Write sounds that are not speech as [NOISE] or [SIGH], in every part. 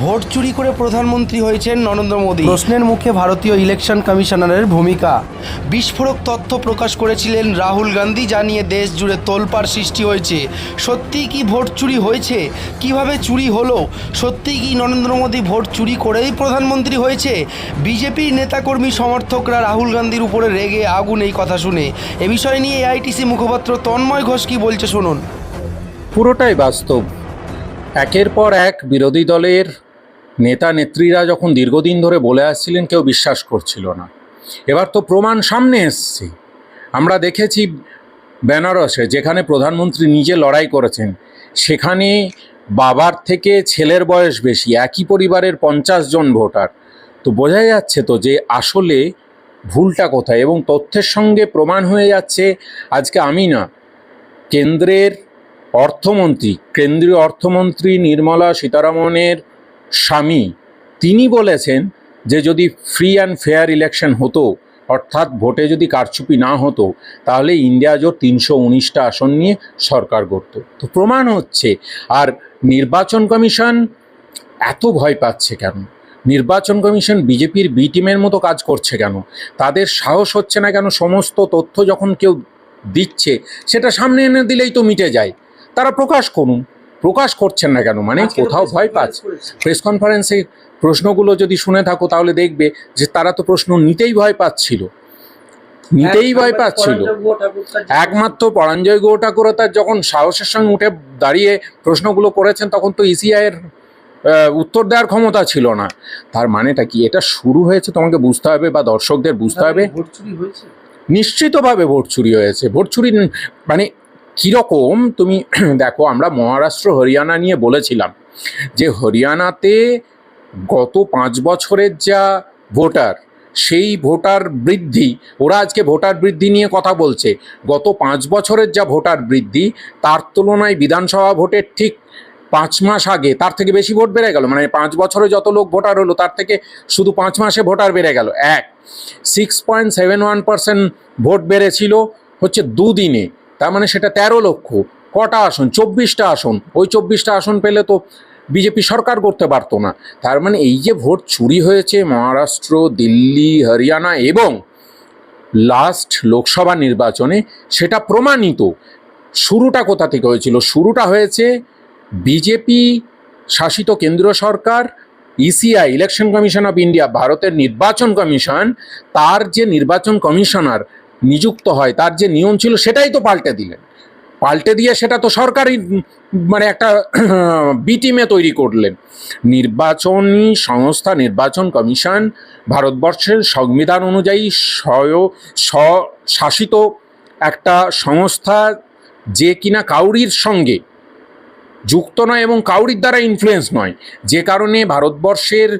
Vote চুরি করে প্রধানমন্ত্রী হয়েছেন নরেন্দ্র মোদী। প্রশ্নের মুখে ভারতীয় ইলেকশন কমিশনারের ভূমিকা। বিস্ফোরক তথ্য প্রকাশ করেছিলেন রাহুল গান্ধী, জানিয়ে দেশ জুড়ে তোলপাড় সৃষ্টি হয়েছে। সত্যিই কি ভোট চুরি হয়েছে? কীভাবে চুরি হলো? সত্যিই কি নরেন্দ্র মোদী ভোট চুরি করেই প্রধানমন্ত্রী হয়েছে? বিজেপির নেতাকর্মী সমর্থকরা রাহুল গান্ধীর উপরে রেগে আগুন এই কথা শুনে। এ বিষয় নিয়ে এআইটিসি মুখপাত্র তন্ময় ঘোষ কি বলছে শুনুন। পুরোটাই বাস্তব। একের পর এক বিরোধী দলের নেতা নেত্রীরা যখন দীর্ঘদিন ধরে বলে আসছিলেন, কেউ বিশ্বাস করছিল না। এবার তো প্রমাণ সামনে এসছে। আমরা দেখেছি বেনারসে, যেখানে প্রধানমন্ত্রী নিজে লড়াই করেছেন, সেখানে বাবার থেকে ছেলের বয়স বেশি, একই পরিবারের পঞ্চাশ জন ভোটার। তো বোঝা যাচ্ছে তো যে আসলে ভুলটা কোথায় এবং তথ্যের সঙ্গে প্রমাণ হয়ে যাচ্ছে, আজকে আমি না, কেন্দ্রের অর্থমন্ত্রী, কেন্দ্রীয় অর্থমন্ত্রী নির্মলা সীতারামনের স্বামী, তিনি বলেছেন যে যদি ফ্রি অ্যান্ড ফেয়ার ইলেকশন হতো, অর্থাৎ ভোটে যদি কারচুপি না হতো, তাহলে ইন্ডিয়া জোট তিনশো উনিশটা আসন নিয়ে সরকার করত তো প্রমাণ হচ্ছে, আর নির্বাচন কমিশন এত ভয় পাচ্ছে কেন? নির্বাচন কমিশন বিজেপির বি টিমের মতো কাজ করছে কেন? তাদের সাহস হচ্ছে না কেন সমস্ত তথ্য যখন কেউ দিচ্ছে, সেটা সামনে এনে দিলেই তো মিটে যায়। তারা প্রকাশ করুন। প্রকাশ করছেন না কেন? মানে কোথাও ভয় পাচ্ছে। প্রেস কনফারেন্সে প্রশ্নগুলো যদি শুনে থাকো তাহলে দেখবে যে তারা তো প্রশ্ন নিতেই ভয় পাচ্ছিল। নিতেই ভয় পাচ্ছিল। একমাত্র পরাঞ্জয় গো ঠাকুর তার যখন সাহসের সঙ্গে উঠে দাঁড়িয়ে প্রশ্নগুলো করেছেন তখন তো ইসিআইয়ের উত্তর দেওয়ার ক্ষমতা ছিল না। তার মানেটা কি? এটা শুরু হয়েছে তোমাকে বুঝতে হবে বা দর্শকদের বুঝতে হবে। নিশ্চিতভাবে ভোট চুরি হয়েছে। ভোট চুরি মানে কীরকম? তুমি [CLEARS THROAT] দেখো, আমরা মহারাষ্ট্র, হরিয়ানা নিয়ে বলেছিলাম যে হরিয়ানাতে গত পাঁচ বছরের যা ভোটার, সেই ভোটার বৃদ্ধি, ওরা আজকে ভোটার বৃদ্ধি নিয়ে কথা বলছে। গত পাঁচ বছরের যা ভোটার বৃদ্ধি, তার তুলনায় বিধানসভা ভোটের ঠিক পাঁচ মাস আগে তার থেকে বেশি ভোট বেড়ে গেল। মানে পাঁচ বছরে যত লোক ভোটার হলো, তার থেকে শুধু পাঁচ মাসে ভোটার বেড়ে গেল। এক six point seven one percent vote বেড়েছিল হচ্ছে দুদিনে। তার মানে সেটা তেরো লক্ষ। কটা আসন? চব্বিশটা আসন। ওই চব্বিশটা আসন পেলে তো বিজেপি সরকার করতে পারতো না। তার মানে এই যে ভোট চুরি হয়েছে মহারাষ্ট্র, দিল্লি, হরিয়ানা এবং লাস্ট লোকসভা নির্বাচনে সেটা প্রমাণিত। শুরুটা কোথা থেকে হয়েছিল? শুরুটা হয়েছে বিজেপি শাসিত কেন্দ্র সরকার ECI election commission of India ভারতের নির্বাচন কমিশন, তার যে নির্বাচন কমিশনার নিযুক্ত হয়, তার যে নিয়ম ছিল সেটাই তো পাল্টে দিলেন। পাল্টে দিয়ে সেটা তো সরকারি মানে একটা [CLEARS THROAT] বি টিমে তৈরি করলেন। নির্বাচনী সংস্থা, নির্বাচন কমিশন ভারতবর্ষের সংবিধান অনুযায়ী স্বয়, স্বশাসিত একটা সংস্থা যে কিনা কাউরির সঙ্গে যুক্ত নয় এবং কাউরির দ্বারা ইনফ্লুয়েন্স নয়। যে কারণে ভারতবর্ষের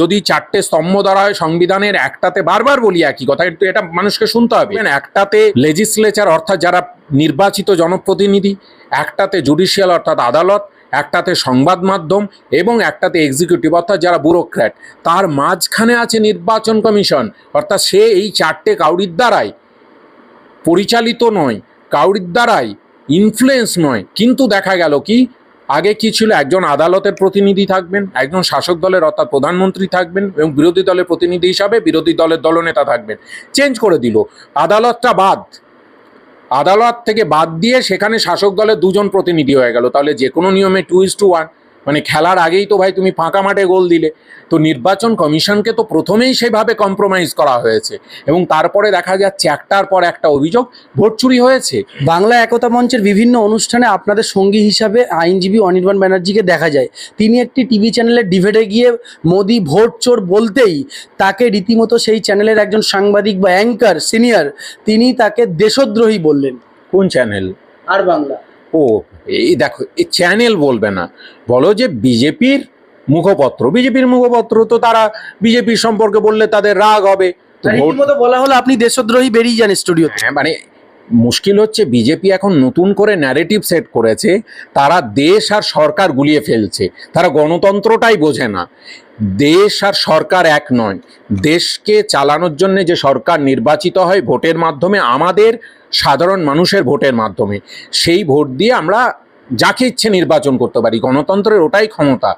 যদি চারটে স্তম্ভ দ্বারা হয়, সংবিধানের একটাতে বারবার বলি একই কথা কিন্তু এটা মানুষকে শুনতে হবে। একটাতে লেজিসলেচার অর্থাৎ যারা নির্বাচিত জনপ্রতিনিধি, একটাতে জুডিশিয়াল অর্থাৎ আদালত, একটাতে সংবাদ মাধ্যম এবং একটাতে এক্সিকিউটিভ অর্থাৎ যারা ব্যুরোক্র্যাট তার মাঝখানে আছে নির্বাচন কমিশন। অর্থাৎ সে এই চারটে কাউরির দ্বারাই পরিচালিত নয়, কাউরির দ্বারাই ইনফ্লুয়েন্স নয়। কিন্তু দেখা গেল কি? আগে কি ছিল? একজন আদালতের প্রতিনিধি থাকবেন, একজন শাসক দলের অর্থাৎ প্রধানমন্ত্রী থাকবেন এবং বিরোধী দলের প্রতিনিধি হিসাবে বিরোধী দলের দলনেতা থাকবেন। চেঞ্জ করে দিল। আদালতটা বাদ। আদালত থেকে বাদ দিয়ে সেখানে শাসক দলের দুজন প্রতিনিধি হয়ে গেল। তাহলে যে কোনো নিয়মে টু ইস টু ওয়ান মানে খেলার আগেই তো ভাই তুমি ফাঁকা মাঠে গোল দিলে। তো নির্বাচন কমিশনকে তো প্রথমেই সেভাবে কম্প্রোমাইজ করা হয়েছে। এবং তারপরে দেখা যাচ্ছে একটার পর একটা অভিযোগ ভোট চুরি হয়েছে। বাংলা একতা মঞ্চের বিভিন্ন অনুষ্ঠানে আপনাদের সঙ্গী হিসাবে আইনজীবী অনির্বাণ ব্যানার্জিকে দেখা যায়। তিনি একটি টিভি চ্যানেলের ডিভেটে গিয়ে মোদি ভোট চোর বলতেই তাকে রীতিমতো সেই চ্যানেলের একজন সাংবাদিক বা অ্যাঙ্কার সিনিয়র তিনি তাকে দেশদ্রোহী বললেন। কোন চ্যানেল আর বাংলা। ও এই দেখো এই চ্যানেল বলবে না। বলো যে বিজেপির মুখপত্র। বিজেপির মুখপত্র তো তারা বিজেপির সম্পর্কে বললে তাদের রাগ হবে। রীতিমতো বলা হলো আপনি দেশদ্রোহী বেরিয়ে যান স্টুডিও হ্যাঁ মানে মুশকিল হচ্ছে বিজেপি এখন নতুন করে ন্যারেটিভ সেট করেছে, তারা দেশ আর সরকার গুলিয়ে ফেলছে। তারা গণতন্ত্রটাই বোঝে না। দেশ আর সরকার এক নয়। দেশকে চালানোর জন্য যে সরকার নির্বাচিত হয় ভোটের মাধ্যমে, আমাদের সাধারণ মানুষের ভোটের মাধ্যমে, সেই ভোট দিয়ে আমরা যাকে ইচ্ছে নির্বাচন করতে পারি। গণতন্ত্রের ওটাই ক্ষমতা।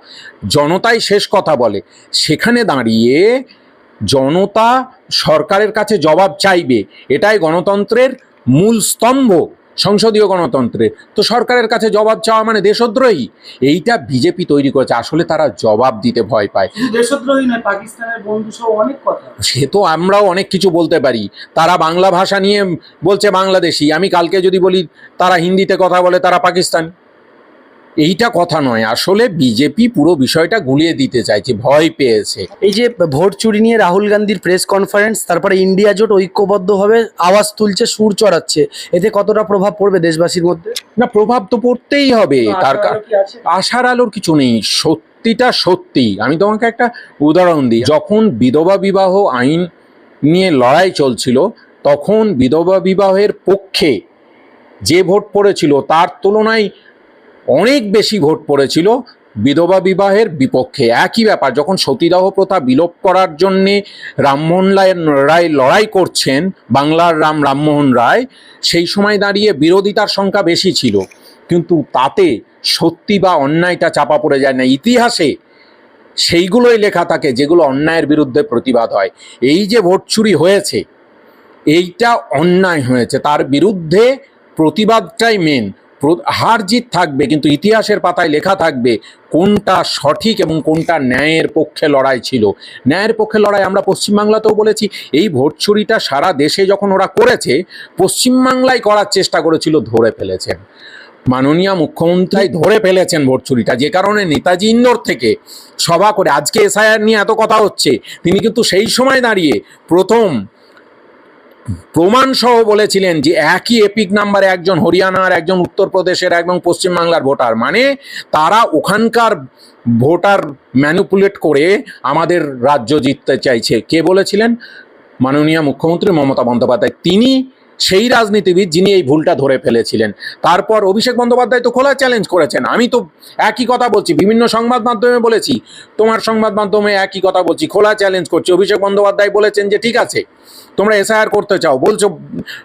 জনতাই শেষ কথা বলে। সেখানে দাঁড়িয়ে জনতা সরকারের কাছে জবাব চাইবে। এটাই গণতন্ত্রের মূল স্তম্ভ সংসদীয় গণতন্ত্রে। তো সরকারের কাছে জবাব চাওয়া মানে দেশদ্রোহী? এইটা বিজেপি তৈরি করেছে। আসলে তারা জবাব দিতে ভয় পায়। দেশদ্রোহী নয় পাকিস্তানের বন্ধু সহ অনেক কথা সে তো আমরাও অনেক কিছু বলতে পারি। তারা বাংলা ভাষা নিয়ে বলছে বাংলাদেশি। আমি কালকে যদি বলি তারা হিন্দিতে কথা বলে তারা পাকিস্তানি। এইটা কথা নয়। আসলে বিজেপি পুরো বিষয়টা গুলিয়ে দিতে চাইছে ভয় পেয়েছে। এই যে ভোট চুরি নিয়ে রাহুল গান্ধীর প্রেস কনফারেন্স তারপরে ইন্ডিয়া জোট ঐক্যবদ্ধভাবে আওয়াজ তুলছে সুর চড়াচ্ছে এতে কতটা প্রভাব পড়বে দেশবাসীর মধ্যে? না প্রভাব তো পড়তেই হবে। তার? আশার আলোর কিছু নেই। সত্যিটা সত্যি। আমি তোমাকে একটা উদাহরণ দিই। যখন বিধবা বিবাহ আইন নিয়ে লড়াই চলছিল তখন বিধবা বিবাহের পক্ষে যে ভোট পড়েছিল তার তুলনায় অনেক বেশি ভোট পড়েছিল বিধবা বিবাহের বিপক্ষে। একই ব্যাপার, যখন সতীদাহ প্রথা বিলোপ করার জন্যে রামমোহন রায় লড়াই করছেন, বাংলার রাম রামমোহন রায়, সেই সময় দাঁড়িয়ে বিরোধিতার সংখ্যা বেশি ছিল। কিন্তু তাতে সত্যি বা অন্যায়টা চাপা পড়ে যায় না। ইতিহাসে সেইগুলোই লেখা থাকে যেগুলো অন্যায়ের বিরুদ্ধে প্রতিবাদ হয়। এই যে ভোট চুরি হয়েছে, এইটা অন্যায় হয়েছে। তার বিরুদ্ধে প্রতিবাদটাই মেন হার জিত থাকবে, কিন্তু ইতিহাসের পাতায় লেখা থাকবে কোনটা সঠিক এবং কোনটা ন্যায়ের পক্ষে লড়াই ছিল। ন্যায়ের পক্ষে লড়াই আমরা পশ্চিমবাংলাতেও বলেছি, এই ভোট চুরিটা সারা দেশে যখন ওরা করেছে, পশ্চিমবাংলায় করার চেষ্টা করেছিল, ধরে ফেলেছেন। মাননীয় মুখ্যমন্ত্রী ধরে ফেলেছেন ভোট চুরিটা যে কারণে নেতাজি ইন্দোর থেকে সভা করে, আজকে এসআইআর নিয়ে এত কথা হচ্ছে, তিনি কিন্তু সেই সময় দাঁড়িয়ে প্রথম প্রমাণ সহ বলেছিলেন যে একই এপিক নাম্বারে একজন হরিয়ানার, একজন উত্তরপ্রদেশের এবং পশ্চিমবাংলার ভোটার। মানে তারা ওখানকার ভোটার ম্যানিপুলেট করে আমাদের রাজ্য জিততে চাইছে। কে বলেছিলেন? মাননীয় মুখ্যমন্ত্রী মমতা বন্দ্যোপাধ্যায়। তিনি সেই রাজনীতিবিদ যিনি এই ভুলটা ধরে ফেলেছিলেন। তারপর অভিষেক বন্দ্যোপাধ্যায় তো খোলা চ্যালেঞ্জ করেছেন। আমি তো একই কথা বলছি, বিভিন্ন সংবাদ মাধ্যমে বলেছি, তোমার সংবাদ মাধ্যমে একই কথা বলছি, খোলা চ্যালেঞ্জ করছি। অভিষেক বন্দ্যোপাধ্যায় বলেছেন যে, ঠিক আছে, তোমরা এসআইআর করতে চাও, বলছো,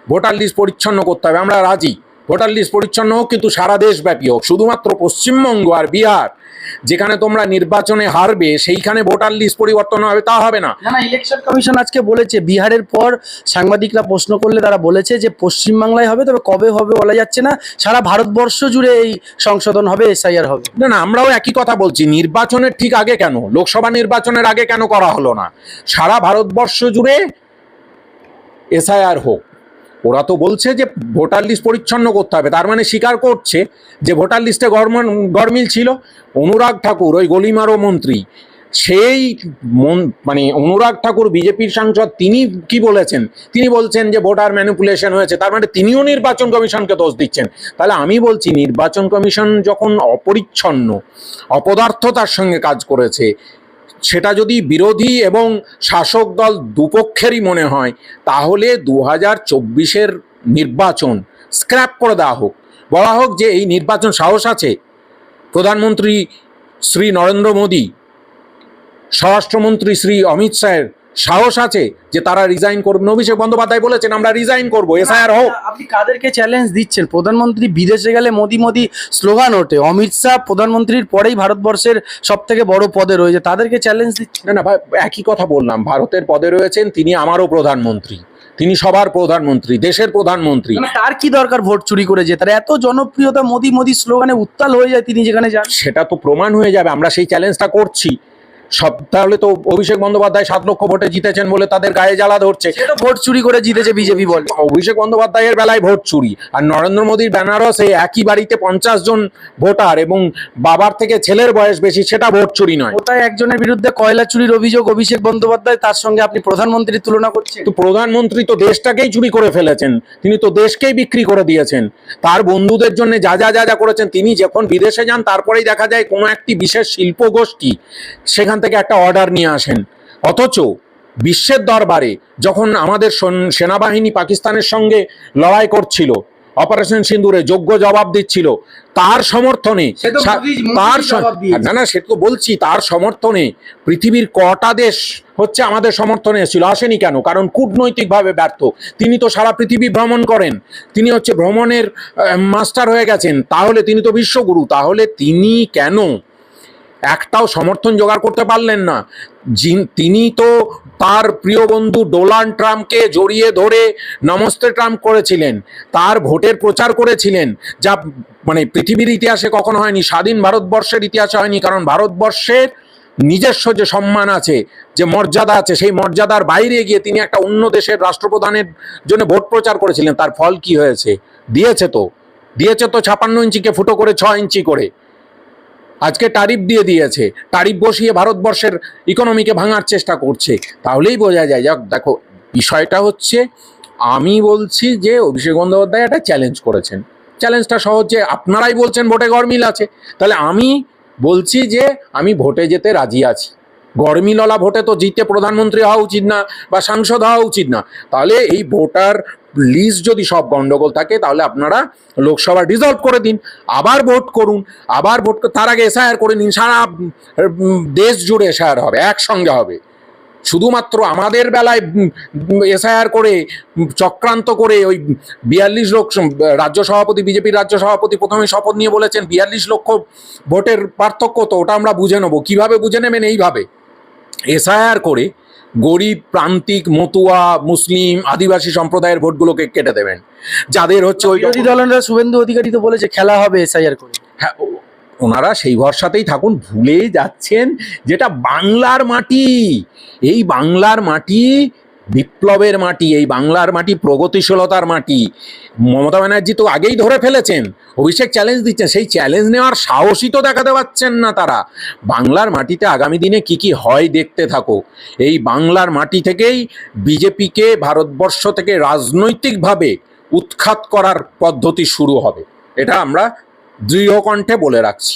ভোটার লিস্ট পরিচ্ছন্ন করতে হবে, আমরা রাজি। ভোটার লিস্ট পরিচ্ছন্ন হোক কিন্তু সারা দেশব্যাপী হোক শুধুমাত্র পশ্চিমবঙ্গ আর বিহার যেখানে তোমরা নির্বাচনে হারবে সেইখানে ভোটার লিস্ট পরিবর্তন হবে তা হবে না। ইলেকশন কমিশন আজকে বলেছে বিহারের পর সাংবাদিকরা প্রশ্ন করলে তারা বলেছে যে পশ্চিমবাংলায় হবে তবে কবে হবে বলা যাচ্ছে না। সারা ভারতবর্ষ জুড়ে এই সংশোধন হবে এসআইআর হবে। না না আমরাও একই কথা বলছি নির্বাচনের ঠিক আগে কেন? লোকসভা নির্বাচনের আগে কেন করা হলো না? সারা ভারতবর্ষ জুড়ে এসআইআর হোক ওরা তো বলছে যে ভোটার লিস্ট পরিচ্ছন্ন করতে হবে, তার মানে স্বীকার করছে যে ভোটার লিস্টে গরম গরমিল ছিল। অনুরাগ ঠাকুর, ওই গলিমারো মন্ত্রী, সেই মানে অনুরাগ ঠাকুর, বিজেপির সাংসদ, তিনি কি বলেছেন? তিনি বলছেন যে ভোটার ম্যানিপুলেশন হয়েছে, তার মানে তিনিও নির্বাচন কমিশনকে দোষ দিচ্ছেন। তাহলে আমি বলছি, নির্বাচন কমিশন যখন অপরিচ্ছন্ন, অপদার্থতার সঙ্গে কাজ করেছে সেটা যদি বিরোধী এবং শাসক দল দুপক্ষেরই মনে হয়, তাহলে দু হাজার চব্বিশের নির্বাচন স্ক্র্যাপ করে দেওয়া হোক। বলা হোক যে এই নির্বাচন সাহস আছে। প্রধানমন্ত্রী শ্রী নরেন্দ্র মোদী, স্বরাষ্ট্রমন্ত্রী শ্রী অমিত শাহের সাহস আছে যে তারা রিজাইন করবেন অভিষেক বন্দ্যোপাধ্যায় বলেছেন আমরা রিজাইন করব এসআইআর হোক। আপনি কাদেরকে চ্যালেঞ্জ দিচ্ছেন? প্রধানমন্ত্রী বিদেশে গেলে মোদি মোদি স্লোগান ওঠে অমিত শাহ প্রধানমন্ত্রীর পরেই ভারতবর্ষের সব থেকে বড় পদে রয়েছে তাদেরকে চ্যালেঞ্জ দিচ্ছেন? না না ভাই একই কথা বললাম ভারতের পদে রয়েছেন তিনি আমারও প্রধানমন্ত্রী তিনি সবার প্রধানমন্ত্রী দেশের প্রধানমন্ত্রী। মানে তার কি দরকার ভোট চুরি করে যে তার এত জনপ্রিয়তা মোদি মোদি স্লোগানে উত্তাল হয়ে যায় তিনি যেখানে যান। সেটা তো প্রমাণ হয়ে যাবে আমরা সেই চ্যালেঞ্জটা করছি। সব তাহলে তো অভিষেক বন্দ্যোপাধ্যায় সাত লক্ষ ভোটে জিতেছেন বলে তাদের গায়ে জ্বালা ধরছে। ভোট চুরি করে জিতেছে বিজেপি বলে। অভিষেক বন্দ্যোপাধ্যায়ের বেলায় ভোট চুরি। আর নরেন্দ্র মোদীর বেনারসে একই বাড়িতে পঞ্চাশ জন ভোটার এবং বাবার থেকে ছেলের বয়স বেশি সেটা ভোট চুরি নয়। ওটাই একজনের বিরুদ্ধে কয়লা চুরির অভিযোগ অভিষেক বন্দ্যোপাধ্যায় তার সঙ্গে আপনি প্রধানমন্ত্রীর তুলনা করছেন? তো প্রধানমন্ত্রী তো দেশটাকেই চুরি করে ফেলেছেন। তিনি তো দেশকেই বিক্রি করে দিয়েছেন। তার বন্ধুদের জন্য যা যা যা যা করেছেন তিনি যখন বিদেশে যান তারপরেই দেখা যায় কোনো একটি বিশেষ শিল্প গোষ্ঠী সেখান থেকে একটা অর্ডার নিয়ে আসেন। অথচ বিশ্বের দরবারে যখন আমাদের সন- সেনাবাহিনী পাকিস্তানের সঙ্গে লড়াই করছিল অপারেশন সিন্দুরে যোগ্য জবাব দিচ্ছিল তার সমর্থনে তার না না সে তো বলছি তার সমর্থনে পৃথিবীর কটা দেশ হচ্ছে আমাদের সমর্থনে এসেছিল আসেনি কেন? কারণ কূটনৈতিকভাবে ব্যর্থ। তিনি তো সারা পৃথিবী ভ্রমণ করেন। তিনি হচ্ছে ভ্রমণের মাস্টার হয়ে গেছেন। তাহলে তিনি তো বিশ্বগুরু। তাহলে তিনি কেন একটাও সমর্থন জোগাড় করতে পারলেন না। তিনি তো তার প্রিয় বন্ধু ডোনাল্ড ট্রাম্পকে জড়িয়ে ধরে নমস্তে ট্রাম্প করেছিলেন। তার ভোটের প্রচার করেছিলেন, যা মানে পৃথিবীর ইতিহাসে কখনো হয়নি, স্বাধীন ভারতবর্ষের ইতিহাসে হয়নি, কারণ ভারতবর্ষের নিজস্ব যে সম্মান আছে, যে মর্যাদা আছে, সেই মর্যাদার বাইরে গিয়ে তিনি একটা অন্য দেশের রাষ্ট্রপ্রধানের জন্য ভোট প্রচার করেছিলেন। তার ফল কি হয়েছে? দিয়েছে তো। দিয়েছে তো ছাপান্ন ইঞ্চিকে ফুটো করে, ছ ইঞ্চি করে। আজকে টারিফ দিয়ে দিয়েছে টারিফ বসিয়ে ভারতবর্ষের ইকোনমিকে ভাঙার চেষ্টা করছে। তাহলেই বোঝা যায়, যাক, দেখো, বিষয়টা হচ্ছে, আমি বলছি যে অভিষেক বন্দ্যোপাধ্যায় একটা চ্যালেঞ্জ করেছেন। চ্যালেঞ্জটা সহজ যে আপনারাই বলছেন ভোটে গরমিল আছে। তাহলে আমি বলছি যে, আমি ভোটে যেতে রাজি আছি। গরমিলওয়ালা ভোটে তো জিতে প্রধানমন্ত্রী হওয়া উচিত না বা সাংসদ হওয়া উচিত না। তাহলে এই ভোটার লিস্ট যদি সব গন্ডগোল থাকে, তাহলে আপনারা লোকসভা ডিজলভ করে দিন, আবার ভোট করুন, আবার ভোট তার আগে এসআইআর করে নিন, সারা দেশ জুড়ে এসআইআর হবে, একসঙ্গে হবে। শুধুমাত্র আমাদের বেলায় এসআইআর করে চক্রান্ত করে ওই বিয়াল্লিশ লোক রাজ্য সভাপতি বিজেপির রাজ্য সভাপতি প্রথমে শপথ নিয়ে বলেছেন, বিয়াল্লিশ লক্ষ ভোটের পার্থক্য তো ওটা আমরা বুঝে নেব। কীভাবে বুঝে নেবেন? এইভাবে। এসআইআর করে গরিব প্রান্তিক মতুয়া মুসলিম আদিবাসী সম্প্রদায়ের ভোটগুলোকে কেটে দেবেন। যাদের হচ্ছে ওই বিরোধী দলেরা শুভেন্দু অধিকারী তো বলেছে খেলা হবে এসআইআর করে। হ্যাঁ ওনারা সেই ভরসাতেই থাকুন ভুলে যাচ্ছেন যেটা বাংলার মাটি। এই বাংলার মাটি বিপ্লবের মাটি, এই বাংলার মাটি, প্রগতিশীলতার মাটি। মমতা ব্যানার্জি তো আগেই ধরে ফেলেছেন, অভিষেক চ্যালেঞ্জ দিচ্ছেন, সেই চ্যালেঞ্জ নেওয়ার সাহসই তো দেখাতে পাচ্ছেন না তারা। বাংলার মাটিতে আগামী দিনে কি কি হয় দেখতে থাকো। এই বাংলার মাটি থেকেই বিজেপিকে ভারতবর্ষ থেকে রাজনৈতিকভাবে উৎখাত করার পদ্ধতি শুরু হবে। এটা আমরা দৃঢ় কণ্ঠে বলে রাখছি।